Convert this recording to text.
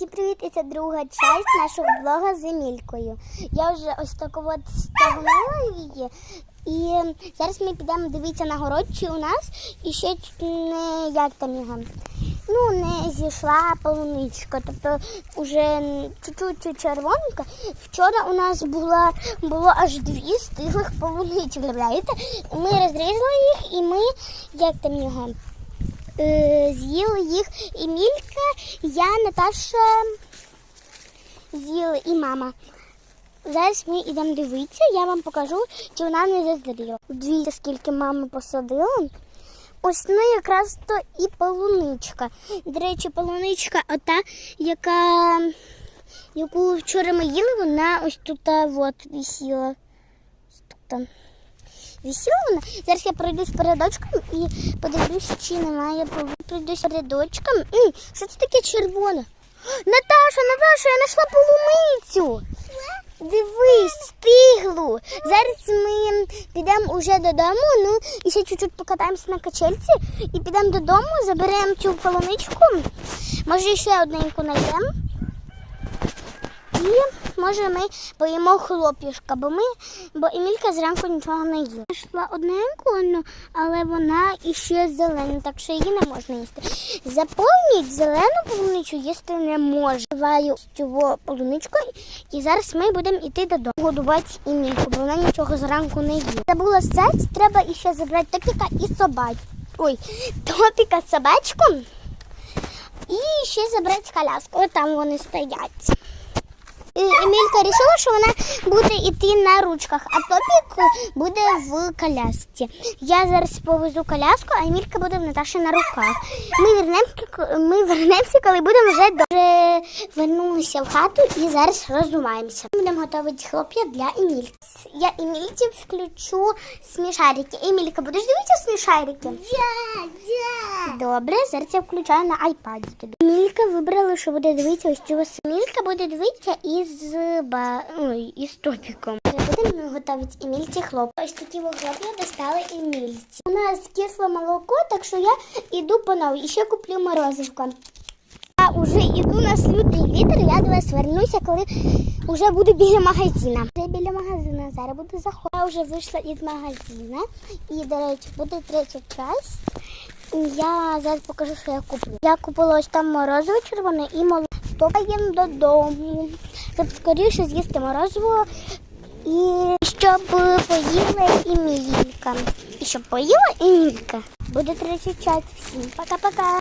Всім привіт! І це друга часть нашого блога з Емількою. Я вже ось так от стягнула її. І зараз ми підемо дивитися на город, чи у нас і ще не як там його. Ну, не зійшла полуничка, тобто вже чуть-чуть червоненька. Вчора у нас була, було аж дві стиглих полуничок? Ми розрізали їх і ми, як там його, з'їли їх і Мілька, я, Наташа з'їли і мама. Зараз ми йдемо дивитися, я вам покажу, чи вона не зазріла. Дивіться, скільки мама посадила. Ось ну якраз то і полуничка. До речі, полуничка, ота, яка, яку вчора ми їли, вона ось тут от висіла. Тут. Висіла вона. Зараз я пройдусь по рядочкам і подивлюсь, чи немає. Пройдусь по рядочкам. М, Що це таке червоне? Наташа, Наташа, я знайшла полуницю. Дивись, стиглу. Зараз ми підемо уже додому. Ну і ще чуть-чуть покатаємося на качельці і підемо додому, заберемо цю полуничку. Може, ще одненьку знайдемо. І може ми поїмо хлоп'юшка, бо ми, бо Емілька зранку нічого не їла. Знайшла одненьку, але вона іще зелена, так що її не можна їсти. Запомніть, зелену полуничу їсти не можна. Ваю цю полуничку, і зараз ми будемо йти додому. Годувати Емільку, бо вона нічого зранку не їла. Забула сказати, треба іще забрати топіка і собачку. Ой, топіка собачку. І ще забрати коляску. Там вони стоять. Емілька вирішила, що вона буде йти на ручках, а Топік буде в колясці. Я зараз повезу коляску, а Емілька буде в Наташі на руках. Ми вернемося, ми вернемося, коли будемо вже дуже вернулися в хату і зараз розумаємося. Ми будемо готувати хлоп'я для Емільки. Я Емільці включу смішарики. Емілька, будеш дивитися смішарики? Добре, зараз я включаю на айпаді тобі. Мілька вибрала, що буде дивитися ось цього. Мілька буде дивитися із ба... Ой, із топіком. Будемо готувати Емільці хлоп. Ось такі хлоп'я достали Емільці. У нас кисло молоко, так що я йду по новій. І ще куплю морозивко. Я вже йду на лютий вітер, я до вас вернуся, коли вже буду біля магазина. Вже біля магазина, зараз буду заходити. Я вже вийшла із магазина. І, до речі, буде третя часть. Я зараз покажу, що я куплю. Я купила ось там морозиво червоне і молоко. Топаємо додому. Щоб скоріше з'їсти морозиво і щоб поїла і Мілька. І щоб поїла і Мілька. Буде третя часть. Всім пока-пока.